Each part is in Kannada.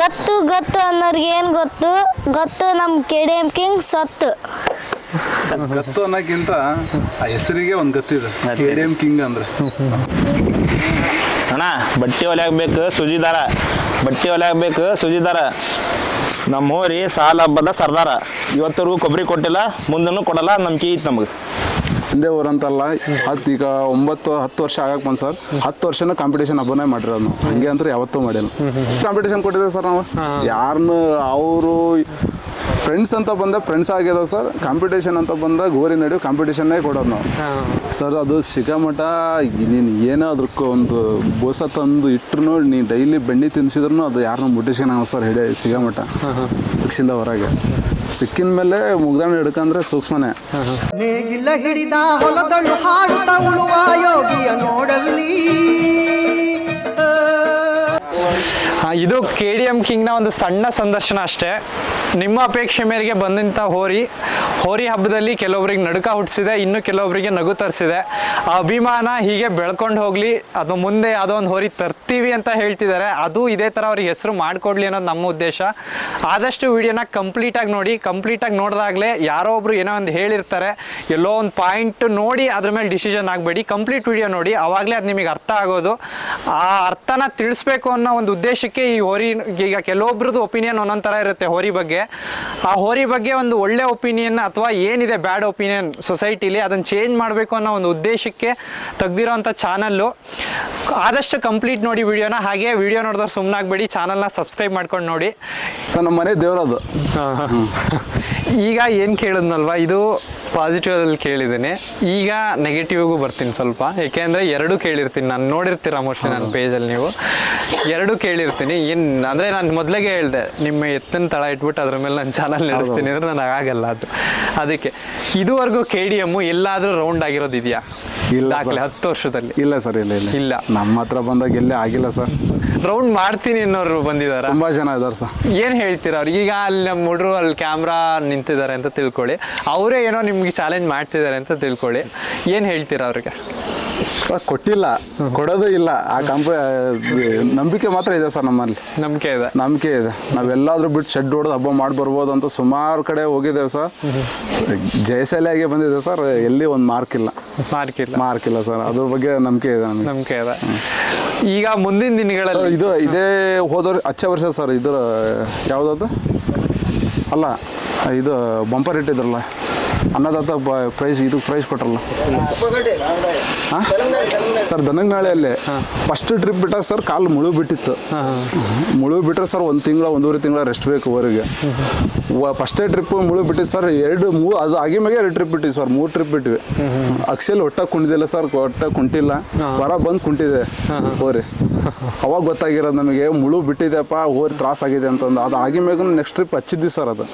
ಗತ್ತು ಗೊತ್ತು ಅನ್ನೋರ್ಗೆ ಏನು ಗೊತ್ತು? ಗೊತ್ತು ನಮ್ಮ ಕೆ ಡಿ ಎಂ ಕಿಂಗ್ ಸತ್ತು. ಗತ್ತು ಅನ್ನೋಕ್ಕಿಂತ ಆ ಹೆಸರಿಗೆ ಒಂದು ಗತ್ತಿದೆ ಕೆ ಡಿ ಕಿಂಗ್ ಅಂದ್ರೆ. ಅಣ್ಣ ಬಟ್ಟೆ ಒಲೆ ಹಾಕ್ಬೇಕು ಸುಜಿದಾರ. ಬಟ್ಟೆ ಒಲೆ ಹಾಕ್ಬೇಕು ಸುಜಿದಾರ. ನಮ್ಮ ಹೋರಿ ಸಾಲ ಹಬ್ಬದ ಸರ್ದಾರ. ಇವತ್ತರೆಗೂ ಕೊಬ್ಬರಿ ಕೊಟ್ಟಿಲ್ಲ ಮುಂದೂ ಕೊಡಲ್ಲ ನಂಬಿಕೆ ಇತ್ತು ನಮಗೆ. ಒಂದೇ ಊರಂತಲ್ಲ ಹತ್ತು ಈಗ ಒಂಬತ್ತು ಹತ್ತು ವರ್ಷ ಆಗಕ್ಕೆ ಬಂದು ಸರ್. ಹತ್ತು ವರ್ಷನೂ ಕಾಂಪಿಟೇಷನ್ ಹಬ್ಬನೇ ಮಾಡಿರೋದು ನಾವು. ಹಂಗೆ ಅಂತ ಯಾವತ್ತೂ ಮಾಡಿಲ್ಲ. ಕಾಂಪಿಟೇಷನ್ ಕೊಟ್ಟಿದ್ದೇವೆ ಸರ್ ನಾವು. ಯಾರನ್ನು ಅವರು ಫ್ರೆಂಡ್ಸ್ ಅಂತ ಬಂದ ಫ್ರೆಂಡ್ಸ್ ಆಗ್ಯದ ಸರ್. ಕಾಂಪಿಟೇಷನ್ ಅಂತ ಬಂದ ಗೋರಿ ನಡೆ ಕಾಂಪಿಟೇಷನ್ನೇ ಕೊಡೋದು ನಾವು. ಸರ್ ಅದು ಸಿಗಾಮಠ ನೀನು ಏನೋ ಅದಕ್ಕೆ ಒಂದು ಬೋಸ ತಂದು ಇಟ್ರು ನೀನು ಡೈಲಿ ಬೆಣ್ಣೆ ತಿನ್ಸಿದ್ರು ಅದು ಯಾರನ್ನ ಮುಟ್ಟಿಸ್ಕೊಳ ಸರ್ ಹೇಳಿ ಸಿಗಾಮಠ ಪಕ್ಷಿಂದ ಹೊರಗೆ ಸಿಕ್ಕಿನ ಮೇಲೆ ಮುಗ್ದಾಣ ಹಿಡ್ಕಂದ್ರೆ ಸೂಕ್ಷ್ಮನೆ. ನೇಗಿಲ ಹಿಡಿದ ಹೊಲದಳು ಹಾಡುತ್ತ ಉಳುವ ಯೋಗಿಯ ನೋಡಲ್ಲಿ. ಆ, ಇದು ಕೆ ಡಿ ಎಂ ಕಿಂಗ್ನ ಒಂದು ಸಣ್ಣ ಸಂದರ್ಶನ ಅಷ್ಟೇ. ನಿಮ್ಮ ಅಪೇಕ್ಷೆ ಮೇರೆಗೆ ಬಂದಂಥ ಹೋರಿ. ಹೋರಿ ಹಬ್ಬದಲ್ಲಿ ಕೆಲವೊಬ್ಬರಿಗೆ ನಡುಕ ಹುಟ್ಟಿಸಿದೆ, ಇನ್ನು ಕೆಲವೊಬ್ಬರಿಗೆ ನಗು ತರಿಸಿದೆ. ಆ ಅಭಿಮಾನ ಹೀಗೆ ಬೆಳ್ಕೊಂಡು ಹೋಗಲಿ, ಅದು ಮುಂದೆ ಯಾವುದೋ ಒಂದು ಹೋರಿ ತರ್ತೀವಿ ಅಂತ ಹೇಳ್ತಿದ್ದಾರೆ. ಅದು ಇದೇ ಥರ ಅವ್ರಿಗೆ ಹೆಸರು ಮಾಡಿಕೊಡ್ಲಿ ಅನ್ನೋದು ನಮ್ಮ ಉದ್ದೇಶ. ಆದಷ್ಟು ವಿಡಿಯೋನ ಕಂಪ್ಲೀಟಾಗಿ ನೋಡಿ ಕಂಪ್ಲೀಟಾಗಿ ನೋಡಿದಾಗಲೇ ಯಾರೋ ಒಬ್ರು ಏನೋ ಒಂದು ಹೇಳಿರ್ತಾರೆ, ಎಲ್ಲೋ ಒಂದು ಪಾಯಿಂಟ್ ನೋಡಿ ಅದ್ರ ಮೇಲೆ ಡಿಸಿಷನ್ ಆಗಬೇಡಿ. ಕಂಪ್ಲೀಟ್ ವಿಡಿಯೋ ನೋಡಿ, ಅವಾಗಲೇ ಅದು ನಿಮಗೆ ಅರ್ಥ ಆಗೋದು. ಆ ಅರ್ಥನ ತಿಳಿಸ್ಬೇಕು ಅನ್ನೋ ಒಂದು ಉದ್ದೇಶಕ್ಕೆ ಈ ಹೋರಿ, ಈಗ ಕೆಲವೊಬ್ರದ್ದು ಒಪಿನಿಯನ್ ಒಂದೊಂದು ಥರ ಇರುತ್ತೆ ಹೋರಿ ಬಗ್ಗೆ. ಆ ಹೋರಿ ಬಗ್ಗೆ ಒಂದು ಒಳ್ಳೆ ಒಪಿನಿಯನ್ ಅಥವಾ ಏನಿದೆ ಬ್ಯಾಡ್ ಒಪಿನಿಯನ್ ಸೊಸೈಟಿಲಿ ಅದನ್ನು ಚೇಂಜ್ ಮಾಡಬೇಕು ಅನ್ನೋ ಒಂದು ಉದ್ದೇಶಕ್ಕೆ ತೆಗ್ದಿರೋಂಥ ಚಾನಲ್ಲು ಆದಷ್ಟು ಕಂಪ್ಲೀಟ್ ನೋಡಿ ವಿಡಿಯೋನ ಹಾಗೆ ವಿಡಿಯೋ ನೋಡಿದವ್ರು ಸುಮ್ಮನಾಗಬೇಡಿ ಚಾನಲ್ನ ಸಬ್ಸ್ಕ್ರೈಬ್ ಮಾಡ್ಕೊಂಡು ನೋಡಿ. ನಮ್ಮ ಮನೆ ದೇವರದು. ಈಗ ಏನು ಕೇಳಿದ್ನಲ್ವಾ ಇದು ಪಾಸಿಟಿವ್ ಅಲ್ಲಿ ಕೇಳಿದ್ದೀನಿ. ಈಗ ನೆಗೆಟಿವ್ಗೂ ಬರ್ತೀನಿ ಸ್ವಲ್ಪ. ಏಕೆಂದರೆ ಎರಡು ಕೇಳಿರ್ತೀನಿ. ನಾನು ನೋಡಿರ್ತೀರ ಮೋಸ್ಟ್ಲಿ ನನ್ನ ಪೇಜಲ್ಲಿ ನೀವು. ಎರಡು ಕೇಳಿರ್ತೀನಿ. ಏನು ಅಂದರೆ ನಾನು ಮೊದಲಿಗೆ ಹೇಳಿದೆ ನಿಮ್ಮ ಎತ್ತಿನ ತಳ ಇಟ್ಬಿಟ್ಟು ಅದ್ರ ಮೇಲೆ ನನ್ನ ಚಾನಲ್ ನಡೆಸ್ತೀನಿ ಅಂದ್ರೆ ನನಗೆ ಆಗಲ್ಲ ಅದು. ಅದಕ್ಕೆ ಇದುವರೆಗೂ ಕೆ ಡಿ ಎಮ್ಮು ಎಲ್ಲಾದರೂ ರೌಂಡ್ ಆಗಿರೋದು ಇದೆಯಾ? ಇಲ್ಲ ದಾಖಲೆ. ಹತ್ತು ವರ್ಷದಲ್ಲಿ. ಇಲ್ಲ ಸರ್ ಇಲ್ಲ ಇಲ್ಲ. ಇಲ್ಲ. ನಮ್ಮ ಹತ್ರ ಬಂದಾಗ ಎಲ್ಲೇ ಆಗಿಲ್ಲ ಸರ್. ರೌಂಡ್ ಮಾಡ್ತೀನಿ ಅನ್ನೋರು ಬಂದಿದ್ದಾರೆ ತುಂಬಾ ಜನ ಇದಾರೆ ಸರ್. ಏನು ಹೇಳ್ತೀರಾ ಅವ್ರಿಗೆ ಈಗ ಅಲ್ಲಿ ನಮ್ಮ ಹುಡುಗರು ಅಲ್ಲಿ ಕ್ಯಾಮ್ರಾ ನಿಂತಿದ್ದಾರೆ ಅಂತ ತಿಳ್ಕೊಳ್ಳಿ. ಅವರೇ ಏನೋ ನಿಮ್ಗೆ ಚಾಲೆಂಜ್ ಮಾಡ್ತಿದ್ದಾರೆ ಅಂತ ತಿಳ್ಕೊಳ್ಳಿ. ಏನು ಹೇಳ್ತೀರಾ ಅವ್ರಿಗೆ? ಸರ್ ಕೊಟ್ಟಿಲ್ಲ. ಕೊಡೋದು ಇಲ್ಲ. ಆ ಕಂಪ ನಂಬಿಕೆ ಮಾತ್ರ ಇದೆ ಸರ್ ನಮ್ಮಲ್ಲಿ. ನಂಬಿಕೆ ಇದೆ. ನಂಬಿಕೆ ಇದೆ. ನಾವೆಲ್ಲಾದ್ರೂ ಬಿಟ್ಟು ಶೆಡ್ ಹೊಡೆದು ಹಬ್ಬ ಮಾಡಿ ಬರ್ಬೋದು ಅಂತ ಸುಮಾರು ಕಡೆ ಹೋಗಿದ್ದೇವೆ ಸರ್. ಜಯಶಾಲಿಯಾಗಿ ಬಂದಿದೆ ಸರ್. ಎಲ್ಲಿ ಒಂದು ಮಾರ್ಕ್ ಇಲ್ಲ. ಮಾರ್ಕ್ ಇಲ್ಲ. ಮಾರ್ಕ್ ಇಲ್ಲ ಸರ್. ಅದ್ರ ಬಗ್ಗೆ ನಂಬಿಕೆ ಇದೆ ನಮಗೆ. ನಂಬಿಕೆ ಇದೆ. ಈಗ ಮುಂದಿನ ದಿನಗಳಲ್ಲಿ ಇದು ಇದೇ ಹೋದವ್ರ ಹಚ್ಚ ವರ್ಷ ಸರ್. ಇದ್ರ ಯಾವುದದು? ಅಲ್ಲ ಇದು ಬಂಪರ್ ಇಟ್ಟಿದ್ರಲ್ಲ. ಅನ್ನದಾತ ಪ್ರೈಸ್ ಇದು ಪ್ರೈಸ್ ಕೊಟ್ರಲ್ಲ. ಹಾಂ? ಸರ್ ದನಗನಾಳೆಯಲ್ಲಿ ಫಸ್ಟ್ ಟ್ರಿಪ್ ಬಿಟ್ಟಾಗ ಸರ್ ಕಾಲು ಮುಳು ಬಿಟ್ಟಿತ್ತು ಮುಳು ಬಿಟ್ರೆ ಸರ್ ಒಂದು ತಿಂಗಳ ಒಂದೂವರೆ ತಿಂಗಳ ರೆಸ್ಟ್ ಬೇಕು ಅವರಿಗೆ ಫಸ್ಟೇ ಟ್ರಿಪ್ ಮುಳು ಬಿಟ್ಟಿತ್ತು ಸರ್ ಎರಡು ಮೂ ಅದು ಆಗಿ ಮ್ಯಾಗೆ ಎರಡು ಟ್ರಿಪ್ ಬಿಟ್ಟಿವಿ ಸರ್ ಮೂರು ಟ್ರಿಪ್ ಬಿಟ್ವಿ ಅಕ್ಷಲ್ ಒಟ್ಟ ಕುಣಿದಿಲ್ಲ ಸರ್ ಒಟ್ಟ ಕುಂಟಿಲ್ಲ. ಹೊರ ಬಂದು ಕುಂಟಿದೆ. ಹೋರಿ. ಅವಾಗ ಗೊತ್ತಾಗಿರೋದು ನಮಗೆ ಮುಳು ಬಿಟ್ಟಿದೆಪ್ಪ ಓದಿ ತ್ರಾಸ ಆಗಿದೆ ಅಂತಂದು. ಅದು ಆಗಿ ಮ್ಯಾಗ ನೆಕ್ಸ್ಟ್ ಟ್ರಿಪ್ ಹಚ್ಚಿದ್ವಿ ಸರ್ ಅದು.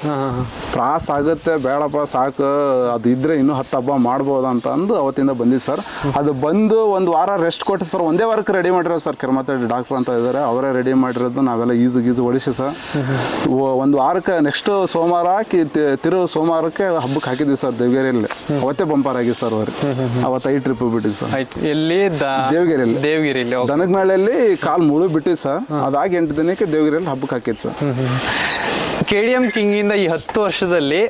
ತ್ರಾಸ ಆಗುತ್ತೆ ಬೇಡಪ್ಪ ಸಾಕು ಅದು ಇದ್ರೆ ಇನ್ನೂ ಹತ್ತು ಹಬ್ಬ ಮಾಡ್ಬೋದು ಅಂತ ಅಂದು ಅವತ್ತಿಂದ ಬಂದಿದ್ದು ಸರ್. ಅದು ಬಂದು ಒಂದು ವಾರ ರೆಸ್ಟ್ ಕೊಟ್ಟು ಸರ್ ಒಂದೇ ವಾರಕ್ಕೆ ರೆಡಿ ಮಾಡಿರೋ ಸರ್. ಕೆರ್ಮತ್ತ ಡಾಕ್ಟರ್ ಅಂತ ಇದ್ದಾರೆ ಅವರೇ ರೆಡಿ ಮಾಡಿರೋದು ನಾವೆಲ್ಲ ಈಜು ಗೀಜು ಹೊಡಿಸಿ ಸರ್. ಒಂದು ವಾರಕ್ಕೆ ನೆಕ್ಸ್ಟ್ ಸೋಮವಾರ ಹಾಕಿ ತಿರು ಸೋಮವಾರಕ್ಕೆ ಹಬ್ಬಕ್ಕೆ ಹಾಕಿದ್ವಿ ಸರ್ ದೇವಗಿರಿಯಲ್ಲಿ. ಅವತ್ತೇ ಬಂಪರ್ ಆಗಿದೆ ಸರ್ ಅವ್ರಿಗೆ ಅವತ್ತು ಟ್ರಿಪ್ ಬಿಟ್ಟಿದ್ದು ಸರ್. ಎಲ್ಲಿ ದೇವಗಿರಿಯಲ್ಲಿ. ದೇವಗಿರಿಯಲ್ಲಿ. ಓಕೆ. ದನಗನಹಳ್ಳಿಯಲ್ಲಿ ಕಾಲು ಮುಳು ಬಿಟ್ಟು ಸರ್. ಅದಾಗಿ ಎಂಟು ದಿನಕ್ಕೆ ದೇವಗಿರಿಯಲ್ಲಿ ಹಬ್ಬಕ್ಕೆ ಹಾಕಿದ್ದು ಸರ್. ಕೆ ಡಿ ಎಂ ಕಿಂಗಿಂದ ಈ ಹತ್ತು ವರ್ಷದಲ್ಲಿ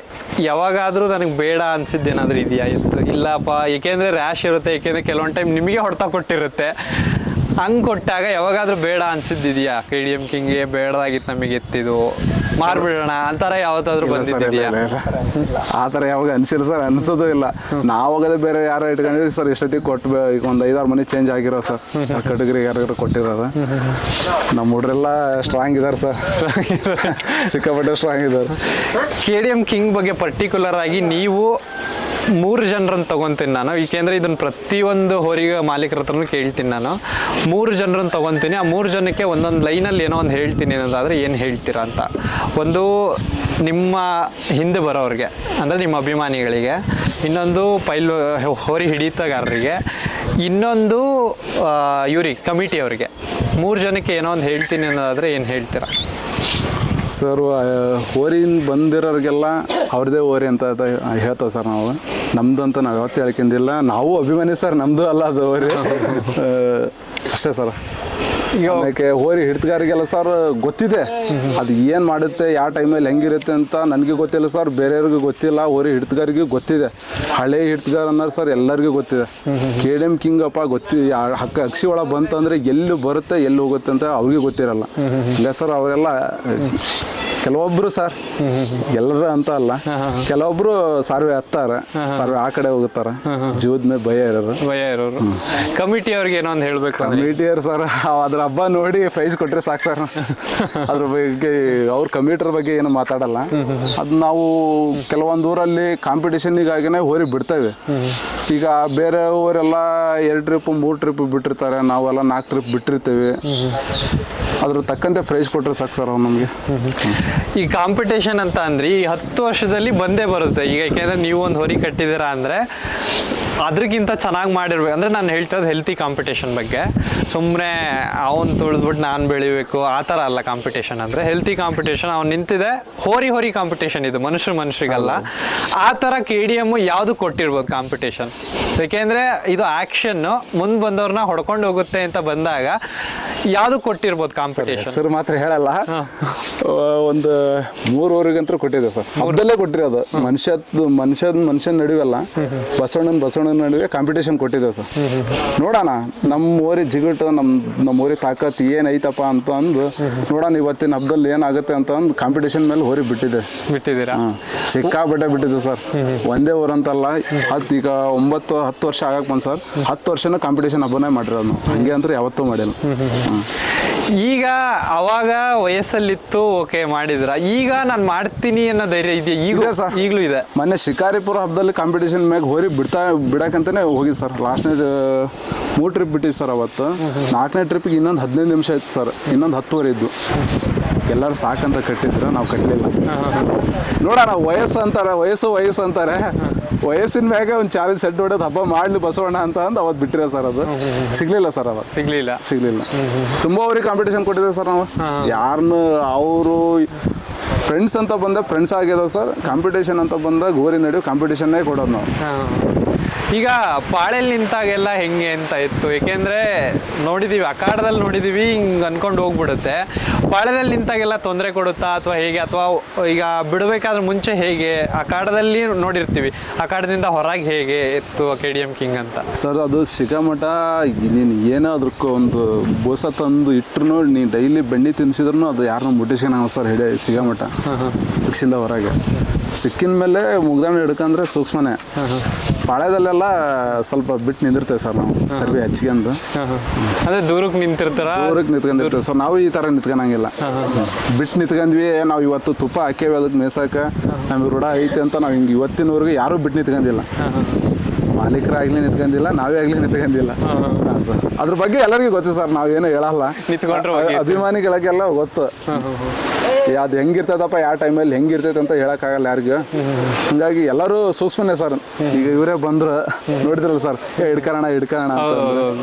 ಯಾವಾಗಾದರೂ ನನಗೆ ಬೇಡ ಅನ್ಸಿದ್ದೇನಾದ್ರೂ ಇದೆಯಾ? ಇತ್ತು. ಇಲ್ಲಪ್ಪ. ಏಕೆಂದರೆ ರ್ಯಾಶ್ ಇರುತ್ತೆ. ಏಕೆಂದರೆ ಕೆಲವೊಂದು ಟೈಮ್ ನಿಮಗೆ ಹೊಡೆತ ಕೊಟ್ಟಿರುತ್ತೆ. ಹಂಗೆ ಕೊಟ್ಟಾಗ ಯಾವಾಗಾದ್ರೂ ಬೇಡ ಅನ್ಸಿದ್ದಿದೆಯಾ ಕೆ ಡಿ ಎಂ ಕಿಂಗ್ಗೆ ಬೇಡದಾಗಿತ್ತು ನಮಗೆ ಎತ್ತಿದು ಮಾರ್ಬಿಡೋಣ ಅಂತಾರ ಯಾವತ್ತಾದ್ರೂ ಇಲ್ಲ. ಆ ಥರ ಯಾವಾಗ ಅನ್ಸಿಲ್ಲ ಸರ್ ಅನ್ಸೋದು ಇಲ್ಲ. ನಾವಾಗದೆ ಬೇರೆ ಯಾರು ಇಟ್ಕೊಂಡಿದ್ವಿ ಸರ್ ಇಷ್ಟೊತ್ತಿಗೆ ಕೊಟ್ಟು ಈಗ ಒಂದು ಐದಾರು ಮನೆ ಚೇಂಜ್ ಆಗಿರೋ ಸರ್. ಕಟಗರಿಗೆ ಯಾರು ಕೊಟ್ಟಿರೋದು ನಮ್ಮ ಹುಡ್ರೆಲ್ಲ ಸ್ಟ್ರಾಂಗ್ ಇದಾರೆ ಸರ್. ಸಿಕ್ಕಾಪಟ್ಟೆ ಸ್ಟ್ರಾಂಗ್ ಇದ್ದಾರೆ ಕೆ ಡಿ ಎಂ ಕಿಂಗ್ ಬಗ್ಗೆ ಪರ್ಟಿಕ್ಯುಲರ್ ಆಗಿ ನೀವು ಮೂರು ಜನರನ್ನು ತೊಗೊತೀನಿ ನಾನು. ಏಕೆಂದರೆ ಇದನ್ನು ಪ್ರತಿಯೊಂದು ಹೋರಿಗೆ ಮಾಲೀಕರ ಹತ್ರನೂ ಕೇಳ್ತೀನಿ ನಾನು. ಮೂರು ಜನರನ್ನು ತೊಗೊತೀನಿ. ಆ ಮೂರು ಜನಕ್ಕೆ ಒಂದೊಂದು ಲೈನಲ್ಲಿ ಏನೋ ಒಂದು ಹೇಳ್ತೀನಿ ಅನ್ನೋದಾದರೆ ಏನು ಹೇಳ್ತೀರಾ ಅಂತ. ಒಂದು ನಿಮ್ಮ ಹಿಂದೆ ಬರೋರಿಗೆ ಅಂದರೆ ನಿಮ್ಮ ಅಭಿಮಾನಿಗಳಿಗೆ ಇನ್ನೊಂದು ಪೈಲ್ ಹೋರಿ ಹಿಡಿತಗಾರರಿಗೆ ಇನ್ನೊಂದು ಆ, ಇವ್ರಿಗೆ ಕಮಿಟಿಯವ್ರಿಗೆ ಮೂರು ಜನಕ್ಕೆ ಏನೋ ಒಂದು ಹೇಳ್ತೀನಿ ಅನ್ನೋದಾದರೆ ಏನು ಹೇಳ್ತೀರಾ? ಸರ್ ಹೋರಿಯಿಂದ ಬಂದಿರೋರಿಗೆಲ್ಲ ಅವ್ರದ್ದೇ ಹೋರಿ ಅಂತ ಹೇಳ್ತೇವೆ ಸರ್ ನಾವು. ನಮ್ದು ಅಂತ ನಾವು ಯಾವತ್ತೂ ಹೇಳ್ಕೊಂಡಿಲ್ಲ ನಾವು ಅಭಿಮಾನಿ ಸರ್ ನಮ್ಮದು ಅಲ್ಲ ಅದು ಹೋರಿ ಅಷ್ಟೇ ಸರ್. ಆಮೇಲೆ ಹೋರಿ ಹಿಡ್ತಗಾರಿಗೆಲ್ಲ ಸರ್ ಗೊತ್ತಿದೆ. ಅದು ಏನು ಮಾಡುತ್ತೆ ಯಾವ ಟೈಮಲ್ಲಿ ಹೆಂಗಿರುತ್ತೆ ಅಂತ ನನಗೆ ಗೊತ್ತಿಲ್ಲ ಸರ್. ಬೇರೆಯವ್ರಿಗೂ ಗೊತ್ತಿಲ್ಲ ಹೋರಿ ಹಿಡ್ತಗಾರಿಗೂ ಗೊತ್ತಿದೆ. ಹಳೆ ಹಿಡ್ತಗಾರ ಅನ್ನೋರು ಸರ್ ಎಲ್ಲರಿಗೂ ಗೊತ್ತಿದೆ. ಕೆ ಡಿ ಎಂ ಕಿಂಗ್ ಅಪ್ಪ ಗೊತ್ತಿ ಯಾ- ಹಕ್ಕ ಅಕ್ಷಿ ಒಳಗೆ ಬಂತಂದ್ರೆ ಎಲ್ಲಿ ಬರುತ್ತೆ ಎಲ್ಲಿ ಹೋಗುತ್ತೆ ಅಂತ ಅವ್ರಿಗೆ ಗೊತ್ತಿರಲ್ಲ. ಇಲ್ಲ ಸರ್ ಅವರೆಲ್ಲ ಕೆಲವೊಬ್ರು ಸರ್ ಎಲ್ಲರ ಅಂತ ಅಲ್ಲ. ಕೆಲವೊಬ್ರು ಸಾರ್ವೆ ಹತ್ತಾರ ಸಾರ್ವೆ ಆ ಕಡೆ ಹೋಗುತ್ತಾರ ಜೀವದ ಮೇಲೆ ಭಯ ಇರೋರು. ಭಯ ಇರೋರು. ಕಮಿಟಿ ಅವ್ರಿಗೆ ಏನೋ ಒಂದು ಹೇಳ್ಬೇಕು ಅಂದ್ರೆ. ಕಮಿಟಿಯರ್ ಸರ್ ಅದ್ರ ಹಬ್ಬ ನೋಡಿ ಪ್ರೈಸ್ ಕೊಟ್ರೆ ಸಾಕು ಸರ್. ಅದ್ರ ಬಗ್ಗೆ ಅವ್ರ ಕಂಪ್ಯೂಟರ್ ಬಗ್ಗೆ ಏನು ಮಾತಾಡಲ್ಲ. ಅದು ನಾವು ಕೆಲವೊಂದು ಊರಲ್ಲಿ ಕಾಂಪಿಟೇಷನ್ಗಾಗಿನೇ ಹೋರಿ ಬಿಡ್ತೇವೆ. ಈಗ ಬೇರೆ ಊರೆಲ್ಲ ಎರಡು ಟ್ರಿಪ್ ಮೂರು ಟ್ರಿಪ್ ಬಿಟ್ಟಿರ್ತಾರೆ. ನಾವೆಲ್ಲ ನಾಲ್ಕು ಟ್ರಿಪ್ ಬಿಟ್ಟಿರ್ತೇವೆ. ಅದ್ರ ತಕ್ಕಂತೆ ಪ್ರೈಸ್ ಕೊಟ್ಟರೆ ಸಾಕು ಸರ್ ಅವ್ರು ನಮಗೆ. ಈ ಕಾಂಪಿಟೇಷನ್ ಅಂತ ಅಂದ್ರೆ, ಈ ಹತ್ತು ವರ್ಷದಲ್ಲಿ ಬಂದೇ ಬರುತ್ತೆ. ಈಗ ಯಾಕೆಂದ್ರೆ ನೀವು ಒಂದು ಹೊರಿ ಕಟ್ಟಿದ್ದೀರಾ ಅಂದ್ರೆ ಅದ್ರಗಿಂತ ಚೆನ್ನಾಗಿ ಮಾಡಿರ್ಬೇಕು. ಅಂದ್ರೆ ನಾನು ಹೇಳ್ತಾ ಇರೋದು ಹೆಲ್ತಿ ಕಾಂಪಿಟೇಷನ್ ಬಗ್ಗೆ. ಸುಮ್ಮನೆ ಅವನು ತುಳಿದ್ಬಿಟ್ಟು ನಾನು ಬೆಳಿಬೇಕು, ಆ ಥರ ಅಲ್ಲ ಕಾಂಪಿಟೇಷನ್ ಅಂದರೆ. ಹೆಲ್ತಿ ಕಾಂಪಿಟೇಷನ್ ಅವ್ನು ನಿಂತಿದೆ, ಹೋರಿ ಹೋರಿ ಕಾಂಪಿಟೇಷನ್ ಇದು ಮನುಷ್ಯರು ಮನುಷ್ಯರಿಗಲ್ಲ ಆ ಥರ ಕೆ ಡಿ ಎಂ ಯಾವುದು ಕೊಟ್ಟಿರ್ಬೋದು ಕಾಂಪಿಟೇಷನ್ ಯಾಕೆಂದರೆ ಇದು ಆ್ಯಕ್ಷನ್ನು ಮುಂದೆ ಬಂದವ್ರನ್ನ ಹೊಡ್ಕೊಂಡು ಹೋಗುತ್ತೆ ಅಂತ ಬಂದಾಗ ಯಾವುದು ಕೊಟ್ಟಿರ್ಬೋದು ಕಾಂಪಿಟೇಷನ್ ಸರ್ ಮಾತ್ರ ಹೇಳಲ್ಲ. ಒಂದು ಮೂರು ಊರಿಗಂತೂ ಕೊಟ್ಟಿದೆ ಸರ್. ಅದಲ್ಲೇ ಕೊಟ್ಟಿರೋದು. ಮನುಷ್ಯದ್ ಮನುಷ್ಯದ ಮನುಷ್ಯನ ನಡುವೆಲ್ಲ ಬಸವಣ್ಣನ ಬಸವಣ್ಣನ ನಡುವೆ ಕಾಂಪಿಟೇಷನ್ ಕೊಟ್ಟಿದೆ ಸರ್. ನೋಡೋಣ ನಮ್ಮ ಊರಿ ಜಿಗುಟು ನಮ್ಮ ನಮ್ಮ ಊರಿ ತಾಕತ್ ಏನೈತಪ್ಪ ಅಂತ ಅಂದು ನೋಡೋಣ ಇವತ್ತಿನ ಹಬ್ಬದಲ್ಲಿ ಏನಾಗುತ್ತೆ ಅಂತ ಅಂದು ಕಾಂಪಿಟೇಷನ್ ಮೇಲೆ ಹೋರಿ ಬಿಟ್ಟಿದೆ. ಬಿಟ್ಟಿದ್ದೀರಾ? ಸಿಕ್ಕಾಪಟ್ಟೆ ಬಿಟ್ಟಿದೆ ಸರ್. ಒಂದೇ ಊರಂತಲ್ಲ ಹತ್ತು ಈಗ ಒಂಬತ್ತು ಹತ್ತು ವರ್ಷ ಆಗಕ್ಕೆ ಬಂದು ಸರ್. ಹತ್ತು ವರ್ಷನೂ ಕಾಂಪಿಟೇಷನ್ ಹಬ್ಬನೇ ಮಾಡಿರೋದು. ಹಂಗೆ ಅಂದ್ರೆ ಯಾವತ್ತೂ ಮಾಡಿಲ್ಲ. ಈಗ ಅವಾಗ ವಯಸ್ಸಲ್ಲಿತ್ತು ಓಕೆ ಮಾಡಿದ್ರ. ಈಗ ನಾನು ಮಾಡ್ತೀನಿ ಅನ್ನೋ ಧೈರ್ಯ ಇದೆಯಾ? ಈಗ ಸರ್. ಈಗಲೂ ಇದೆ. ಮೊನ್ನೆ ಶಿಕಾರಿಪುರ ಹಬ್ಬದಲ್ಲಿ ಕಾಂಪಿಟೇಷನ್ ಮ್ಯಾಗ ಹೋರಿ ಬಿಡ್ತಾ ಬಿಡಕಂತಾನೆ ಹೋಗಿ ಸರ್. ಲಾಸ್ಟ್ನೇ ಮೂರು ಟ್ರಿಪ್ ಬಿಟ್ಟಿದ್ದು ಸರ್ ಅವತ್ತು. ನಾಲ್ಕನೇ ಟ್ರಿಪ್ಗೆ ಇನ್ನೊಂದು ಹದಿನೈದು ನಿಮಿಷ ಇತ್ತು ಸರ್. ಇನ್ನೊಂದು ಹತ್ತುವರೆ ಇದ್ದು ಎಲ್ಲರೂ ಸಾಕಂತ ಕಟ್ಟಿದ್ರು ನಾವು ಕಟ್ಟಲಿಲ್ಲ ನೋಡೋಣ ವಯಸ್ಸು ಅಂತಾರೆ ವಯಸ್ಸು ವಯಸ್ಸು ಅಂತಾರೆ. ವಯಸ್ಸಿನ ಮ್ಯಾಗ ಒಂದು ಚಾಲೆಂಜ್ ಸೆಟ್ ಹೊಡೆದು ಹಬ್ಬ ಮಾಡ್ಲಿ ಬಸವಣ್ಣ ಅಂತ ಅಂದ್ ಅವತ್ತು ಬಿಟ್ಟಿರ ಸರ್ ಅದು. ಸಿಗ್ಲಿಲ್ಲ ಸರ್ ಅವತ್ತು ಸಿಗ್ಲಿಲ್ಲ. ಸಿಗ್ಲಿಲ್ಲ. ತುಂಬಾ ಅವ್ರಿಗೆ ಕಾಂಪಿಟೇಷನ್ ಕೊಟ್ಟಿದ್ದೇವೆ ಸರ್ ನಾವು. ಯಾರನ್ನ ಅವರು ಫ್ರೆಂಡ್ಸ್ ಅಂತ ಬಂದ ಫ್ರೆಂಡ್ಸ್ ಆಗ್ಯದ ಸರ್. ಕಾಂಪಿಟೇಷನ್ ಅಂತ ಬಂದಾಗ ಗೋರಿ ನಡುವೆ ಕಾಂಪಿಟೇಷನ್ನೇ ಕೊಡೋದು ನಾವು. ಈಗ ಪಾಳೆಯಲ್ಲಿ ನಿಂತಾಗೆಲ್ಲ ಹೆಂಗೆ ಅಂತ ಇತ್ತು? ಏಕೆಂದ್ರೆ ನೋಡಿದೀವಿ ಅಖಾಡದಲ್ಲಿ ನೋಡಿದೀವಿ ಹಿಂಗೆ ಅನ್ಕೊಂಡು ಹೋಗ್ಬಿಡುತ್ತೆ. ಪಾಳೆದಲ್ಲಿ ನಿಂತಾಗೆಲ್ಲ ತೊಂದರೆ ಕೊಡುತ್ತಾ ಅಥವಾ ಹೇಗೆ ಅಥವಾ ಈಗ ಬಿಡಬೇಕಾದ್ರೆ ಮುಂಚೆ ಹೇಗೆ? ಆ ಕಾಡದಲ್ಲಿ ನೋಡಿರ್ತೀವಿ. ಆ ಕಾಡದಿಂದ ಹೊರಗೆ ಹೇಗೆ ಇತ್ತು ಕೆ ಡಿ ಎಂ ಕಿಂಗ್ ಅಂತ? ಸರ್ ಅದು ಸಿಗಾಮಠ ನೀನು ಏನಾದ್ರೂ ಅದಕ್ಕೆ ಒಂದು ಬೋಸ ತಂದು ಇಟ್ರು ನೀನು ಡೈಲಿ ಬೆಣ್ಣೆ ತಿನ್ಸಿದ್ರು ಅದು ಯಾರನ್ನ ನಾವು ಸರ್ ಹಿಡಿಯ ಸಿಗಾಮಠ ಪಕ್ಷಿಂದ ಹೊರಗೆ. ಸಿಕ್ಕಿದ ಮೇಲೆ ಮುಗ್ದಾಣ ಹಿಡ್ಕಂದ್ರೆ ಸೂಕ್ಷ್ಮನೇ. ಪಾಳ್ಯದಲ್ಲೆಲ್ಲ ಸ್ವಲ್ಪ ಬಿಟ್ಟು ನಿಂದಿರ್ತೇವೆ ಸರ್ ನಾವು ಸರ್ವಿ ಹಚ್ಕೊಂಡು ಅಂದ್ರೆ ದೂರಕ್ಕೆ ನಿಂತಿರ್ತಾರ? ದೂರಕ್ಕೆ ನಿಂತ್ಕೊಂಡಿರ್ತೇವೆ ಸರ್. ನಾವು ಈ ಥರ ನಿಂತ್ಕೊಳಂಗಿಲ್ಲ. ಬಿಟ್ಟು ನಿಂತ್ಕೊಂಡ್ವಿ ನಾವು ಇವತ್ತು ತುಪ್ಪ ಹಾಕೇವಿ ಅದಕ್ಕೆ ಮೇಸಕ್ಕೆ ನಮಗೆ ರೂಢ ಐತೆ ಅಂತ ನಾವು ಹಿಂಗೆ ಇವತ್ತಿನವರೆಗೂ ಯಾರೂ ಬಿಟ್ಟು ನಿಂತ್ಕೊಂಡಿಲ್ಲ. ಮಾಲೀಕರಾಗ್ಲಿ ನಿಂತ್ಕೊಂಡಿಲ್ಲ ನಾವೇ ಆಗ್ಲಿ ನಿಂತ್ಕೊಂಡಿಲ್ಲ. ಸರ್ ಅದ್ರ ಬಗ್ಗೆ ಎಲ್ಲರಿಗೂ ಗೊತ್ತು ಸರ್ ನಾವೇನು ಹೇಳಲ್ಲ. ಅಭಿಮಾನಿಗಳಿಗೆಲ್ಲ ಗೊತ್ತು. ಅದು ಹೆಂಗಿರ್ತದಪ್ಪ ಯಾವ ಟೈಮಲ್ಲಿ ಹೆಂಗಿರ್ತೈತೆ ಅಂತ ಹೇಳಕ್ಕಾಗಲ್ಲ ಯಾರಿಗೂ. ಹಂಗಾಗಿ ಎಲ್ಲರೂ ಸೂಕ್ಷ್ಮನೆ ಸರ್ ಈಗ ಇವರೇ ಬಂದ್ರು ನೋಡಿದ್ರಲ್ಲ ಸರ್ ಹಿಡ್ಕೋಣ ಹಿಡ್ಕೋಣ ಹಿಡ್ಕೊಳ್ಳೋಣ.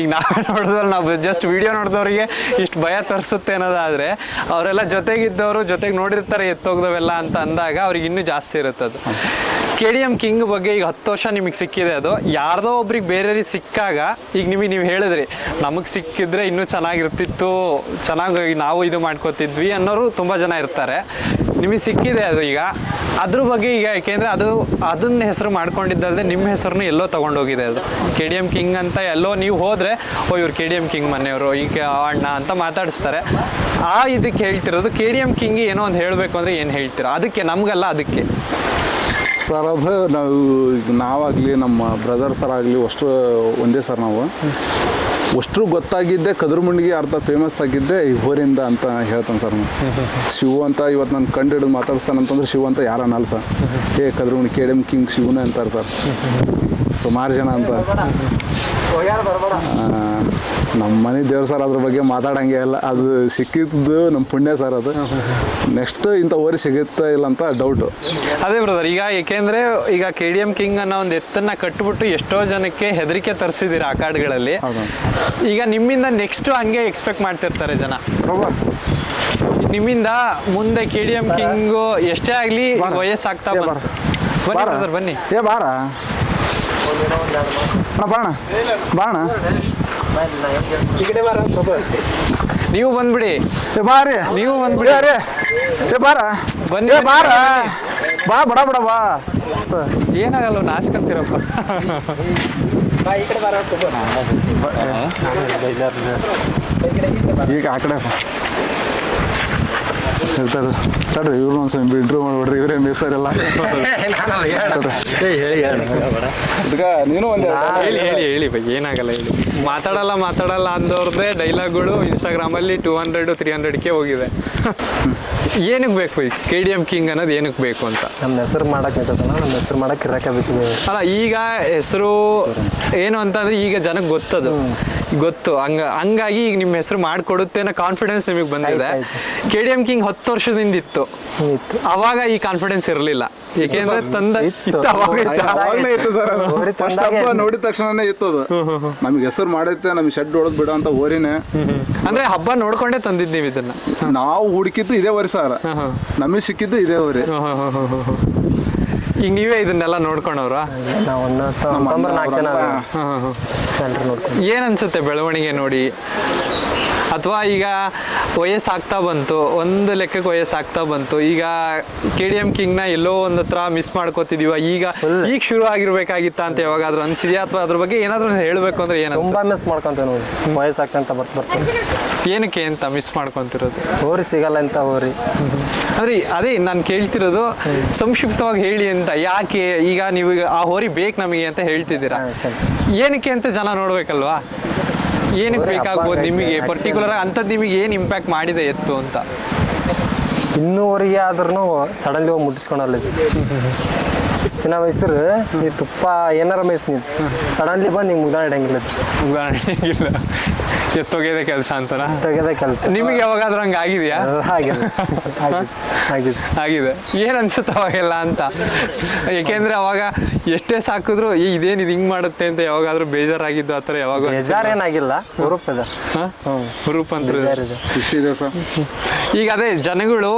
ಈಗ ನಾವೇ ನೋಡಿದ್ರೆ ನಾವು ಜಸ್ಟ್ ವಿಡಿಯೋ ನೋಡಿದವ್ರಿಗೆ ಇಷ್ಟು ಭಯ ತರಿಸುತ್ತೆ ಅನ್ನೋದಾದ್ರೆ ಅವರೆಲ್ಲ ಜೊತೆಗಿದ್ದವರು ಜೊತೆಗೆ ನೋಡಿರ್ತಾರೆ ಎತ್ತೋಗ್ದವೆಲ್ಲ ಅಂತ ಅಂದಾಗ ಅವ್ರಿಗೆ ಇನ್ನೂ ಜಾಸ್ತಿ ಇರುತ್ತೆ ಅದು ಕೆ ಡಿ ಎಂ ಕಿಂಗ್ ಬಗ್ಗೆ ಈಗ ಹತ್ತು ವರ್ಷ ನಿಮಗೆ ಸಿಕ್ಕಿದೆ ಅದು. ಯಾರ್ದೋ ಒಬ್ರಿಗೆ ಬೇರೆಯವ್ರಿಗೆ ಸಿಕ್ಕಾಗ ಈಗ ನಿಮಗೆ ನೀವು ಹೇಳಿದ್ರಿ, ನಮಗೆ ಸಿಕ್ಕಿದ್ರೆ ಇನ್ನೂ ಚೆನ್ನಾಗಿರ್ತಿತ್ತು, ಚೆನ್ನಾಗಿ ನಾವು ಇದು ಮಾಡ್ಕೋತಿದ್ವಿ ಅನ್ನೋರು ತುಂಬ ಜನ ಇರ್ತಾರೆ. ನಿಮಗೆ ಸಿಕ್ಕಿದೆ ಅದು ಈಗ. ಅದ್ರ ಬಗ್ಗೆ ಈಗ ಯಾಕೆಂದರೆ ಅದು, ಅದನ್ನ ಹೆಸರು ಮಾಡ್ಕೊಂಡಿದ್ದಲ್ಲದೆ ನಿಮ್ಮ ಹೆಸರನ್ನು ಎಲ್ಲೋ ತಗೊಂಡೋಗಿದೆ ಅದು. ಕೆ ಡಿ ಎಂ ಕಿಂಗ್ ಅಂತ ಎಲ್ಲೋ ನೀವು ಹೋದ್ರೆ, ಓ, ಇವ್ರು ಕೆ ಡಿ ಎಂ ಕಿಂಗ್ ಮನೆಯವರು, ಈಗ ಅಣ್ಣ ಅಂತ ಮಾತಾಡಿಸ್ತಾರೆ. ಆ ಇದಕ್ಕೆ ಹೇಳ್ತಿರೋದು ಕೆ ಡಿ ಎಂ ಕಿಂಗ್ ಏನೋ ಒಂದು ಹೇಳಬೇಕು ಅಂದರೆ ಏನು ಹೇಳ್ತೀರಾ? ಅದಕ್ಕೆ, ನಮಗಲ್ಲ ಅದಕ್ಕೆ. ಸರ್ ಅದು ನಾವು ಈಗ ನಾವಾಗಲಿ ನಮ್ಮ ಬ್ರದರ್ ಸರ್ ಆಗಲಿ ಅಷ್ಟು ಒಂದೇ ಸರ್ ನಾವು. ಅಷ್ಟು ಗೊತ್ತಾಗಿದ್ದೆ ಕದ್ರಮುಂಡಿಗೆ ಅರ್ಧ ಫೇಮಸ್ ಆಗಿದ್ದೆ ಈ ಹೋರಿಂದ ಅಂತ ಹೇಳ್ತಾನೆ ಸರ್ ನಾನು. ಶಿವ ಅಂತ ಇವತ್ತು ನಾನು ಕಂಡು ಹಿಡಿದು ಮಾತಾಡ್ಸ್ತಾನೆ ಅಂತಂದ್ರೆ ಶಿವ ಅಂತ ಯಾರು ಅನ್ನಲ್ಲ ಸರ್ ಏ ಕದ್ರಮುಂಡಿ ಕೆ ಡಿ ಕಿಂಗ್ ಶಿವನೇ ಅಂತಾರೆ ಸರ್ ಸುಮಾರು ಜನ ಅಂತ. ನಮ್ಮ ಮನೆ ದೇವ್ರ ಸರ್ ಅದ್ರ ಬಗ್ಗೆ ಮಾತಾಡಂಗೆ ಇಲ್ಲ. ಅದು ಸಿಕ್ಕಿದ್ದು ನಮ್ಮ ಪುಣ್ಯ ಸರ್ ಅದು. ನೆಕ್ಸ್ಟ್ ಇಂಥ ಓರಿ ಸಿಗುತ್ತ ಇಲ್ಲ ಅಂತ ಡೌಟು ಅದೇ ಬ್ರದರ್ ಈಗ ಏಕೆಂದ್ರೆ ಈಗ ಕೆ ಡಿ ಎಂ ಕಿಂಗ್ ಅನ್ನೋ ಒಂದು ಎತ್ತನ್ನ ಕಟ್ಬಿಟ್ಟು ಎಷ್ಟೋ ಜನಕ್ಕೆ ಹೆದರಿಕೆ ತರಿಸಿದ್ದೀರ ಆ ಕಾರ್ಡ್ಗಳಲ್ಲಿ. ಈಗ ನಿಮ್ಮಿಂದ ನೆಕ್ಸ್ಟ್ ಹಂಗೆ ಎಕ್ಸ್ಪೆಕ್ಟ್ ಮಾಡ್ತಿರ್ತಾರೆ ಜನ. ನಿಮ್ಮಿಂದ ಮುಂದೆ ಕೆ ಡಿ ಎಂ ಕಿಂಗು ಎಷ್ಟೇ ಆಗಲಿ. ವಯಸ್ಸಾಗ್ತಾ. ಬನ್ನಿ ಬನ್ನಿ. ಏ ಬಾರ. ಅಣ್ಣ ಬಾಣ ಬಾಣ ನೀವು ಬಂದ್ಬಿಡಿ. ಬಾರಿ. ನೀವು ಬಂದ್ಬಿಡಿ. ಅರೇ ಏ ಬಾರ. ಬನ್ನಿ, ಏ ಬಾರ. ಬಾ ಬಡ ಬಡ ಬಾ. ಏನಾಗಲ್ಲ ನಾಚ್ಕೊಂತೀರಪ್ಪ ಈಗ ಆ ಕಡೆ ಬಾ. ಇರ್ತಾರೆ ತಡ್ರಿ ಇವ್ರು ಒಂದ್ ಸ್ವಲ್ಪ ಇಂಟ್ರೂ ಮಾಡ್ಬಿಡ್ರಿ ಇವ್ರೇ ಮೇಸರೆಲ್ಲ ಅದಕ್ಕ ನೀನು ಒಂದು ಹೇಳಿ ಹೇಳಿ ಹೇಳಿ ಬೈ ಏನಾಗಲ್ಲ ಹೇಳಿ. ಮಾತಾಡಲ್ಲ ಮಾತಾಡಲ್ಲ ಅಂದವ್ರದ್ದೇ ಡೈಲಾಗ್ಗಳು ಇನ್ಸ್ಟಾಗ್ರಾಮಲ್ಲಿ ಟೂ ಹಂಡ್ರೆಡ್ ತ್ರೀ ಹಂಡ್ರೆಡ್ಗೆ ಹೋಗಿದೆ ಏನಕ್ಕೆ ಬೇಕು ಬೈ? ಕೆ ಡಿ ಎಂ ಕಿಂಗ್ ಅನ್ನೋದು ಏನಕ್ಕೆ ಬೇಕು ಅಂತ? ನಮ್ಮ ಹೆಸರು ಮಾಡಕ್ ನಿಂತದಣ್ಣ ನಮ್ಮ ಹೆಸರು ಮಾಡಕ್ ಇರಕ್ಕೆ ಬೇಕಿದೆ ಅಲ್ಲ ಈಗ ಹೆಸರು ಏನು ಅಂತಂದ್ರೆ ಈಗ ಜನಕ್ಕೆ ಗೊತ್ತದು. ಗೊತ್ತು. ಹಂಗ ಹಂಗಾಗಿ ಈಗ ನಿಮ್ಮ ಹೆಸರು ಮಾಡಿಕೊಡುತ್ತೆ ಅನ್ನೋ ಕಾನ್ಫಿಡೆನ್ಸ್ ನಿಮಗೆ ಬಂದಿದೆ. ಕೆ ಡಿ ಎಂ ಕಿಂಗ್ ಹತ್ತು ವರ್ಷದಿಂದ ಇತ್ತು. ಇತ್ತು. ಅವಾಗ ಈ ಕಾನ್ಫಿಡೆನ್ಸ್ ಇರಲಿಲ್ಲ. ಏಕೆಂದ್ರೆ ತಂದ ಇತ್ತು. ಅವಾಗ ಇತ್ತು. ಅವಾಗಲೇ ಇತ್ತು ಸರ್ ಹೋರಿ ಹಬ್ಬ ನೋಡಿದ ತಕ್ಷಣನೇ ಇತ್ತು ಅದು. ನಮ್ಗೆ ಹೆಸರು ಮಾಡೈತೆ ನಮ್ಗೆ ಶೆಡ್ ಹೊಡೆದ್ ಬಿಡ ಅಂತ ಓರಿನೇ. ಅಂದ್ರೆ ಹಬ್ಬ ನೋಡ್ಕೊಂಡೇ ತಂದಿದ್ದೀವಿ ನೀವು ಇದನ್ನ. ನಾವು ಹುಡುಕಿದ್ದು ಇದೇ ವರಿ ಸರ್. ನಮಗೆ ಸಿಕ್ಕಿದ್ದು ಇದೇ ವರಿ ಈಗ ನೀವೇ ಇದನ್ನೆಲ್ಲ ನೋಡ್ಕೊಂಡವ್ರ? ನಾವು ಒಂದು ಜನ ಎಲ್ಲರೂ ನೋಡ್ಕೊಂಡು ಏನ್ ಅನ್ಸುತ್ತೆ ಬೆಳವಣಿಗೆ ನೋಡಿ? ಅಥವಾ ಈಗ ವಯಸ್ಸಾಗ್ತಾ ಬಂತು ಒಂದು ಲೆಕ್ಕಕ್ಕೆ ವಯಸ್ಸಾಗ್ತಾ ಬಂತು ಈಗ ಕೆ ಡಿ ಎಂ ಕಿಂಗ್ನ ಎಲ್ಲೋ ಒಂದ್ ಹತ್ರ ಮಿಸ್ ಮಾಡ್ಕೋತಿದೀವ ಈಗ ಈಗ ಶುರು ಆಗಿರ್ಬೇಕಾಗಿತ್ತ ಅಂತ ಯಾವಾಗಾದ್ರೂ ಅನ್ಸಿದ್ಯಾ? ಅಥವಾ ಅದ್ರ ಬಗ್ಗೆ ಏನಾದ್ರೂ ಹೇಳ್ಬೇಕು ಅಂದ್ರೆ ಏನ ತುಂಬಾ ಮಿಸ್ ಮಾಡ್ಕೊಂತ ನೋಡಿ ವಯಸ್ಸಾಗ್ತಂತ ಬರ್ತ ಬರ್ತೀನಿ ಏನಕ್ಕೆ ಅಂತ ಮಿಸ್ ಮಾಡ್ಕೊಂತಿರೋದು? ಹೋರಿ ಸಿಗಲ್ಲ ಅಂತ ಹೋರಿ. ಅಂದ್ರೆ ಅದೇ ನಾನು ಕೇಳ್ತಿರೋದು ಸಂಕ್ಷಿಪ್ತವಾಗಿ ಹೇಳಿ ಅಂತ ಯಾಕೆ ಈಗ ನೀವು ಆ ಹೋರಿ ಬೇಕು ನಮಗೆ ಅಂತ ಹೇಳ್ತಿದ್ದೀರಾ? ಏನಕ್ಕೆ ಅಂತ ಜನ ನೋಡ್ಬೇಕಲ್ವಾ? ಏನಕ್ಕೆ ಬೇಕಾಗ್ಬೋದು ನಿಮಗೆ? ಪರ್ಟಿಕ್ಯುಲರ್ ಅಂಥದ್ದು ನಿಮಗೆ ಏನು ಇಂಪ್ಯಾಕ್ಟ್ ಮಾಡಿದೆ ಎತ್ತು ಅಂತ? ಇನ್ನೂವರೆಗೆ ಆದ್ರೂ ಸಡನ್ಲಿ ಹೋಗಿ ಮುಟ್ಟಿಸ್ಕೊಳಲ್ಲ ಇಷ್ಟು ದಿನ ಮೇಯ್ಸಿದ್ರೆ ನೀ ತುಪ್ಪ ಏನಾರ ಮೇಯ್ಸ್ ನೀನು. ಸಡನ್ಲಿ ಬಂದು ನಿಂಗೆ ಮುಗ್ದಾಣ ಇಡಂಗಿಲ್ಲ. ಉದಾಹರಣೆ ಎತ್ತೊಗೆದೆ ಕೆಲಸ ಅಂತಾನ ತೆಗೆದ ಕೆಲಸ. ನಿಮಗೆ ಯಾವಾಗಾದ್ರೂ ಹಂಗ ಆಗಿದೆಯಾ? ಆಗಿದೆ. ಆಗಿದೆ. ಆಗಿದೆ. ಆಗಿದೆ. ಏನು ಅನ್ಸುತ್ತೆ ಅವಾಗೆಲ್ಲ ಅಂತ? ಯಾಕೆಂದ್ರೆ ಅವಾಗ ಎಷ್ಟೇ ಸಾಕಿದ್ರು ಈ ಇದೇನು ಇದು ಹಿಂಗ್ ಮಾಡುತ್ತೆ? ಅಂತ ಯಾವಾಗಾದ್ರೂ ಬೇಜಾರಾಗಿದ್ದು ಆ ಥರ ಯಾವಾಗ ಬೇಜಾರೇನಾಗಿಲ್ಲ. ಏನಾಗಿಲ್ಲ ಇದೆ. ರೂಪ ಅಂತ ಖುಷಿ ಇದೆ ಸರ್. ಈಗ ಅದೇ ಜನಗಳು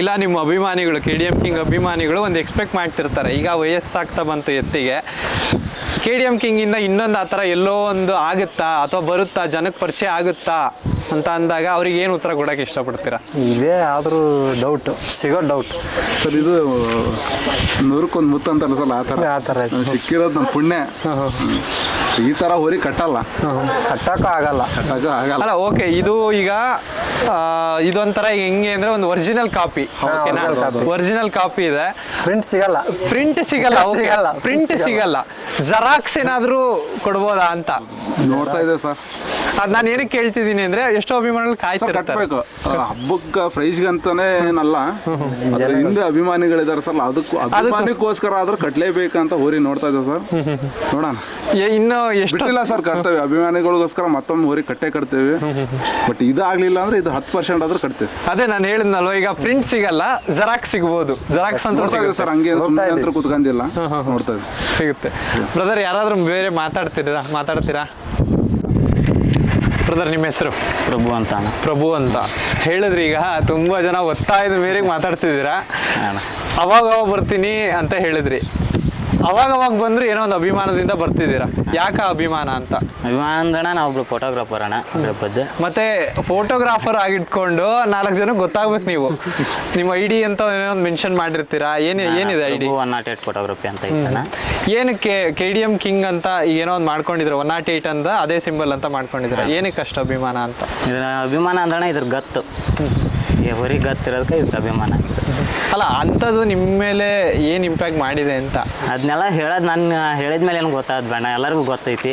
ಇಲ್ಲ ನಿಮ್ಮ ಅಭಿಮಾನಿಗಳು ಕೆ ಡಿ ಎಂ ಕಿಂಗ್ ಅಭಿಮಾನಿಗಳು ಒಂದು ಎಕ್ಸ್ಪೆಕ್ಟ್ ಮಾಡ್ತಿರ್ತಾರೆ. ಈಗ ವಯಸ್ಸಾಗ್ತಾ ಬಂತು ಎತ್ತಿಗೆ. ಕೆ ಡಿ ಎಂ ಕಿಂಗಿಂದ ಇನ್ನೊಂದು ಆ ಥರ ಎಲ್ಲೋ ಒಂದು ಆಗುತ್ತಾ ಅಥವಾ ಬರುತ್ತಾ ಜನಕ್ಕೆ ಪರಿಚಯ ಆಗುತ್ತಾ ಅಂತ ಅಂದಾಗ ಅವ್ರಿಗೆ ಏನು ಉತ್ತರ ಕೊಡೋಕೆ ಇಷ್ಟಪಡ್ತೀರಾ? ಇದೇ ಆದರೂ ಡೌಟ್ ಸಿಗೋ ಡೌಟ್ ಸರ್ ಇದು ನೂರಕ್ಕೊಂದು ಮುತ್ತು ಅಂತಲ್ಲ ಅನ್ಸಲ್ಲ ಆ ಥರ. ಆ ಥರ ಸಿಕ್ಕಿರೋದು ನಮ್ಮ ಪುಣ್ಯ. ಈ ತರ ಹೋರಿ ಕಟ್ಟಲ್ಲ. ಕಟ್ಟಕ ಆಗಲ್ಲ. ಕಟ್ಟಕ್ಕೆ ಆಗಲ್ಲ. ಅಲ್ಲ ಓಕೆ ಇದು ಈಗ ಆ, ಇದೊಂಥರ ಹೆಂಗೆ ಅಂದ್ರೆ ಒಂದು ಒರಿಜಿನಲ್ ಕಾಪಿ ಒರಿಜಿನಲ್ ಕಾಪಿ ಇದೆ. ಪ್ರಿಂಟ್ ಸಿಗಲ್ಲ. ಪ್ರಿಂಟ್ ಸಿಗಲ್ಲ ಸಿಗಲ್ಲ, ಪ್ರಿಂಟ್ print ಸಿಗಲ್ಲ. ಜೆರಾಕ್ಸ್ ಏನಾದ್ರೂ ಕೊಡ್ಬೋದಾ ಅಂತ? ನೋಡ್ತಾ ಇದೆ ಸರ್. ಅದ್ ನಾನು ಏನಕ್ಕೆ ಕೇಳ್ತಿದ್ದೀನಿ ಅಂದ್ರೆ ಎಷ್ಟೋ ಅಭಿಮಾನಿಗಳು ಸರ್ ಕಾಯ್ತಿರ್ತಾರೆ. ಕಟ್ಟಬೇಕು ಹಬ್ಬಕ್ಕೆ ಪ್ರೈಸ್ ಅಂತಾನೆ ಏನಲ್ಲ. ಅದ್ರ ಹಿಂದೆ ಅಭಿಮಾನಿಗಳಿದ್ದಾರೆ ಸರ್. ಅದಕ್ಕೂ ಅಭಿಮಾನಿಗೋಸ್ಕರ ಆದ್ರೂ ಕಟ್ಲೇಬೇಕಂತ ಹೋರಿ ನೋಡ್ತಾ ಇದೆ ಸರ್. ನೋಡೋಣ. ಏ- ಇನ್ನು ಬಿಟ್ಟಿಲ್ಲ ಸರ್ ಕಟ್ತೇವೆ. ಅಭಿಮಾನಿಗಳಿಗೋಸ್ಕರ ಮತ್ತೊಮ್ಮೆ ಊರಿಗೆ ಕಟ್ಟೆ ಕಟ್ತೇವೆ. ಬಟ್ ಇದು ಆಗ್ಲಿಲ್ಲ ಅಂದ್ರೆ ಇದು ಹತ್ತು ಪರ್ಸೆಂಟ್ ಆದ್ರೂ ಕಟ್ತೇವೆ. ಅದೇ ನಾನು ಹೇಳಿದ್ನಲ್ವ ಈಗ ಪ್ರಿಂಟ್ ಸಿಗಲ್ಲ ಜೆರಾಕ್ಸ್ ಸಿಗ್ಬೋದು. ಜೆರಾಕ್ಸ್ ಅಂತ ಸಿಗುತ್ತೆ. ಸರ್ ಹಂಗೆ ಅಂತ ಕುತ್ಕೊಂಡಿಲ್ಲ. ನೋಡ್ತಾ ಸಿಗುತ್ತೆ. ಬ್ರದರ್ ಯಾರಾದ್ರೂ ಬೇರೆ ಮಾತಾಡ್ತೀರಾ ಮಾತಾಡ್ತೀರಾ? ಬ್ರದರ್ ನಿಮ್ಮ ಹೆಸರು? ಪ್ರಭು ಅಂತ ಪ್ರಭು ಅಂತ. ಹೇಳಿದ್ರಿ ಈಗ ತುಂಬಾ ಜನ ಒತ್ತಾಯದ ಮೇರೆಗೆ ಮಾತಾಡ್ತಿದ್ದೀರಾ? ಅವಾಗ ಅವಾಗ ಬರ್ತೀನಿ ಅಂತ ಹೇಳಿದ್ರಿ. ಅವಾಗ ಅವಾಗ ಬಂದ್ರು ಏನೋ ಒಂದು ಅಭಿಮಾನದಿಂದ ಬರ್ತಿದ್ದೀರಾ? ಯಾಕೆ ಅಭಿಮಾನ ಅಂತ? ಅಭಿಮಾನ ಅಂದಣ್ಣ ನಾ ಒಬ್ರು ಫೋಟೋಗ್ರಾಫರ್ ಅಣ್ಣ ಅದ್ರ ಬಗ್ಗೆ. ಮತ್ತೆ ಫೋಟೋಗ್ರಾಫರ್ ಆಗಿಟ್ಕೊಂಡು ನಾಲ್ಕು ಜನ ಗೊತ್ತಾಗ್ಬೇಕು ನೀವು. ನಿಮ್ಮ ಐ ಡಿ ಅಂತ ಏನೋ ಒಂದು ಮೆನ್ಷನ್ ಮಾಡಿರ್ತೀರಾ? ಏನು ಏನಿದೆ I D one not eight photography ಅಂತ ಇತ್ತಣ್ಣ ಏನಕ್ಕೆ ಕೆ ಡಿ ಎಂ ಕಿಂಗ್ ಅಂತ ಏನೋ ಒಂದು ಮಾಡ್ಕೊಂಡಿದ್ರು ಒನ್ ನಾಟ್ ಏಟ್ ಅಂತ ಅದೇ ಸಿಂಬಲ್ ಅಂತ ಮಾಡ್ಕೊಂಡಿದ್ರು. ಏನಕ್ಕೆ ಅಷ್ಟು ಅಭಿಮಾನ ಅಂತ? ಇದ್ರ ಅಭಿಮಾನ ಅಂದ್ರೆ ಇದ್ರ ಗತ್ತು. ಬರೀ ಗತ್ತಿರೋದಕ್ಕೆ ಇದ್ರ ಅಭಿಮಾನ. ಅಲ್ಲ ಅಂಥದ್ದು ನಿಮ್ಮ ಮೇಲೆ ಏನು ಇಂಪ್ಯಾಕ್ಟ್ ಮಾಡಿದೆ ಅಂತ? ಅದನ್ನೆಲ್ಲ ಹೇಳೋದು ನಾನು ಹೇಳಿದ ಮೇಲೆ ಏನು ಗೊತ್ತಾದ್ ಬೇಡ ಎಲ್ಲರಿಗೂ ಗೊತ್ತೈತಿ.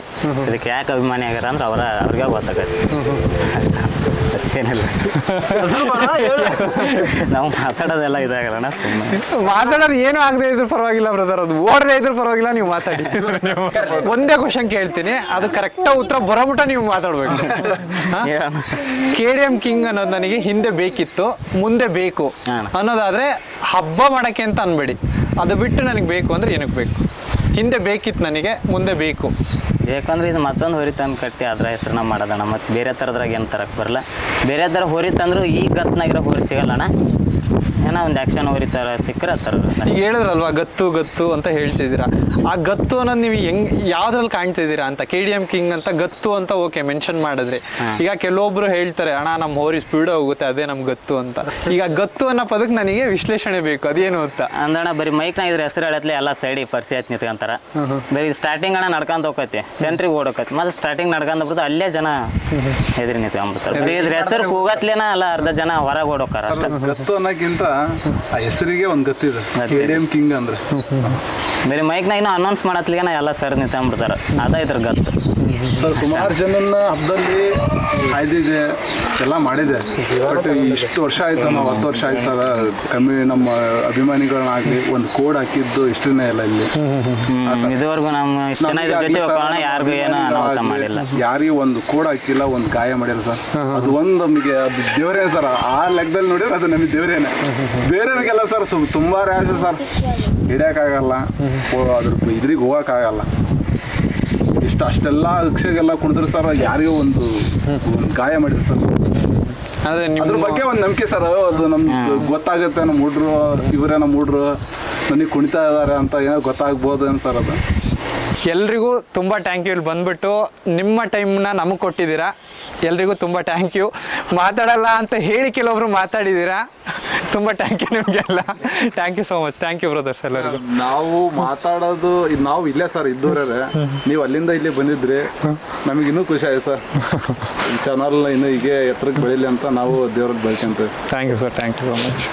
ಇದಕ್ಕೆ ಯಾಕೆ ಅಭಿಮಾನಿ ಆಗ್ಯಾರ ಅಂದ್ರೆ ಅವರ ಅವ್ರಿಗೆ ಗೊತ್ತಾಗತ್ತೆ. ಏನಿಲ್ಲ. ನಾವು ಮಾತಾಡೋದೆಲ್ಲ ಇದಾಗಲ್ಲ ಸುಮ್ಮನೆ ಮಾತಾಡೋದು ಏನು ಆಗದೆ ಇದ್ರು ಪರವಾಗಿಲ್ಲ ಬ್ರದರ್ ಅದು ಓಡದೇ ಇದ್ರು ಪರವಾಗಿಲ್ಲ ನೀವು ಮಾತಾಡಿ. ಒಂದೇ ಕ್ವಶನ್ ಕೇಳ್ತೀನಿ. ಅದು ಕರೆಕ್ಟ್ ಉತ್ತರ ಬರೋಬಿಟ್ಟ ನೀವು ಮಾತಾಡ್ಬೇಕು. ಕೆ ಡಿ ಎಂ ಕಿಂಗ್ ಅನ್ನೋದು ನನಗೆ ಹಿಂದೆ ಬೇಕಿತ್ತು ಮುಂದೆ ಬೇಕು. ಅನ್ನೋದಾದ್ರೆ ಹಬ್ಬ ಮಾಡಕ್ಕೆ ಅಂತ ಅನ್ಬೇಡಿ. ಅದು ಬಿಟ್ಟು ನನಗೆ ಬೇಕು ಅಂದ್ರೆ ಏನಕ್ಕೆ ಬೇಕು? ಹಿಂದೆ ಬೇಕಿತ್ತು ನನಗೆ, ಮುಂದೆ ಬೇಕು. ಬೇಕಂದ್ರೆ ಇದು ಮತ್ತೊಂದು ಹೊರಿ ತಂದು ಕಟ್ಟಿ ಅದ್ರ ಹೆಸರನ್ನ ಮಾಡೋದಣ್ಣ. ಮತ್ತು ಬೇರೆ ಥರದ್ರಾಗ ಏನು ತರಕ್ಕೆ ಬರಲ್ಲ. ಬೇರೆ ಥರ ಹೊರಿ ತಂದ್ರು ಈ ಗತ್ನಾಗಿರೋ ಹೊರಿ ಸಿಗಲ್ಲಣ್ಣ. ಏನೋ ಒಂದು ಆ್ಯಕ್ಷನ್ ಹೋರಿ ಥರ ಸಿಕ್ಕರೆ ಥರ ಈಗ ಹೇಳಿದ್ರಲ್ವಾ ಗತ್ತು ಗತ್ತು ಅಂತ ಹೇಳ್ತಿದ್ದೀರಾ. ಆ ಗತ್ತು ಅನ್ನೋದು ನೀವು ಹೆಂಗ್ ಯಾವ್ದ್ರಲ್ಲಿ ಕಾಣ್ತಿದ್ದೀರಾ ಅಂತ ಕೆ ಡಿ ಎಂ ಕಿಂಗ್ ಅಂತ ಗತ್ತು ಅಂತ ಓಕೆ ಮೆನ್ಷನ್ ಮಾಡಿದ್ರಿ. ಈಗ ಕೆಲವೊಬ್ರು ಹೇಳ್ತಾರೆ ಅಣ್ಣ ನಮ್ಮ ಹೋರಿ ಸ್ಪೀಡ್ ಹೋಗುತ್ತೆ ಅದೇ ನಮ್ಗೆ ಗತ್ತು ಅಂತ. ಈಗ ಗತ್ತು ಅನ್ನೋ ಪದಕ್ಕೆ ನನಗೆ ವಿಶ್ಲೇಷಣೆ ಬೇಕು ಅದೇನು ಅಂತ. ಅಂದಣ್ಣ ಬರೀ ಮೈಕ್ನಾಗ ಇದ್ರ ಹೆಸರು ಹೇಳತ್ಲೆ ಎಲ್ಲ ಸೈಡಿಗೆ ಪರಿಸಿ ಆಯ್ತು ನಿಂತ್ಕೊಂತಾರ. ಬರೀ ಸ್ಟಾರ್ಟಿಂಗ್ ಅಣ್ಣ ನಡ್ಕೊಂತ ಹೋಗತಿ ಸೆಂಟ್ರಿಗೆ ಓಡೋಕತಿ ಮತ್ತೆ ಸ್ಟಾರ್ಟಿಂಗ್ ನಡ್ಕೊಂತ ಬಿಡ್ತು ಅಲ್ಲೇ ಜನ ಎದುರು ನಿಂತ್ಕೊಂಡ್ಬಿಡ್ತಾರೆ ಬರೀ ಇದ್ರ ಹೆಸರು ಕೂಗತ್ಲೇನ ಅಲ್ಲ ಅರ್ಧ ಜನ ಹೊರಗೆ ಓಡೋಕಾರ ಅಷ್ಟೇ. ಗತ್ತು ಅನ್ನೋಕ್ಕಿಂತ ಆ ಹೆಸರಿಗೆ ಒಂದು ಗತ್ತಿದೆ ಇದೆ. ಕೆ ಡಿ ಎಂ ಕಿಂಗ್ ಅಂದ್ರೆ. ಬೇರೆ ಮೈಕ್ನಾಗ ಇನ್ನು ಅನೌನ್ಸ್ ಮಾಡತ್ಲಿಗೆನ ಎಲ್ಲ ಸರ್ ನಿಂತ್ಕೊಂಡ್ಬಿಡ್ತಾರೆ. ಅದ ಇದ್ರ ಗತ್ತು. ಸರ್ ಸುಮಾರು ಜನನ್ನ ಹಬ್ಬದಲ್ಲಿ ಕಾಯ್ದಿದೆ ಎಲ್ಲ ಮಾಡಿದೆ. ಬಟ್ ಇಷ್ಟು ವರ್ಷ ಆಯ್ತು ನಾವು ಹತ್ತು ವರ್ಷ ಆಯ್ತು ಸರ್ ಕಮ್ಮಿ ನಮ್ಮ ಅಭಿಮಾನಿಗಳನ್ನಾಗ್ಲಿ ಒಂದು ಕೋಡ್ ಹಾಕಿದ್ದು ಇಷ್ಟನೇ ಇಲ್ಲ ಇಲ್ಲಿ. ಹ್ಮ್, ಇದುವರೆಗೂ ನಮ್ಮ ಇಷ್ಟ ಜನ ಇದ್ರ ಜೊತೆ ಹೋಗೋಣ ಯಾರಿಗೂ ಏನೋ ಅನಾಹುತ ಮಾಡಿಲ್ಲ. ಯಾರಿಗೂ ಒಂದು ಕೋಡ್ ಹಾಕಿಲ್ಲ ಒಂದು ಗಾಯ ಮಾಡಿಲ್ಲ ಸರ್ ಅದು ಒಂದು ನಮಗೆ ಅದು ದೇವರೇ ಸರ್ ಆ ಲೆಕ್ಕದಲ್ಲಿ ನೋಡಿದ್ರೆ ಅದು ನಮಗೆ ದೇವರೇನೆ ಬೇರೆಯವ್ರಿಗೆಲ್ಲ ಸರ್ ಸು ತುಂಬಾ ರ್ಯಾಶ್ ಸರ್ ಹಿಡಿಯೋಕ್ಕಾಗಲ್ಲ. ಅದ್ರ ಇದ್ರಿಗೆ ಹೋಗೋಕ್ಕಾಗಲ್ಲ. ಇಷ್ಟು ಅಷ್ಟೆಲ್ಲ ಅಕ್ಷಗೆಲ್ಲ ಕುಡಿದ್ರೆ ಸರ್ ಯಾರಿಗೂ ಒಂದು ಗಾಯ ಮಾಡಿದ್ರು ಸರ್ ಅಂದ್ರೆ ಬಗ್ಗೆ ಒಂದು ನಂಬಿಕೆ ಸರ್ ಅದು ನಮ್ಗೆ ಗೊತ್ತಾಗುತ್ತೆ ನಮ್ಮ ಹುಡ್ರು ಇವರೇ ನಮ್ಮ ಹುಡ್ರು. ನನಗೆ ಕುಣಿತಾ ಇದ್ದಾರೆ ಅಂತ ಏನೋ ಗೊತ್ತಾಗ್ಬೋದು ಏನು ಸರ್ ಅದು. ಎಲ್ರಿಗೂ ತುಂಬ ಥ್ಯಾಂಕ್ ಯು ಇಲ್ಲಿ ಬಂದ್ಬಿಟ್ಟು ನಿಮ್ಮ ಟೈಮ್ನ ನಮಗೆ ಕೊಟ್ಟಿದ್ದೀರಾ? ಎಲ್ರಿಗೂ ತುಂಬ ಥ್ಯಾಂಕ್ ಯು ಮಾತಾಡಲ್ಲ ಅಂತ ಹೇಳಿ ಕೆಲವೊಬ್ರು ಮಾತಾಡಿದ್ದೀರಾ? ತುಂಬ ಥ್ಯಾಂಕ್ ಯು ನಿಮಗೆಲ್ಲ. Thank you so much thank you brothers ಎಲ್ಲರಿಗೂ. ನಾವು ಮಾತಾಡೋದು ನಾವು ಇಲ್ಲೇ ಸರ್ ಇದ್ದೂರೇ ನೀವು ಅಲ್ಲಿಂದ ಇಲ್ಲಿ ಬಂದಿದ್ರಿ. ನಮಗೆ ಇನ್ನೂ ಖುಷಿ ಆಯ್ತು ಸರ್ ಚಾನಲ್ ಇನ್ನೂ ಹೀಗೆ ಎತ್ತರಕ್ಕೆ ಬೆಳೀಲಿ ಅಂತ ನಾವು ದೇವ್ರಿಗೆ ಬೆಳ್ಕೊಂತೀವಿ thank you sir thank you so much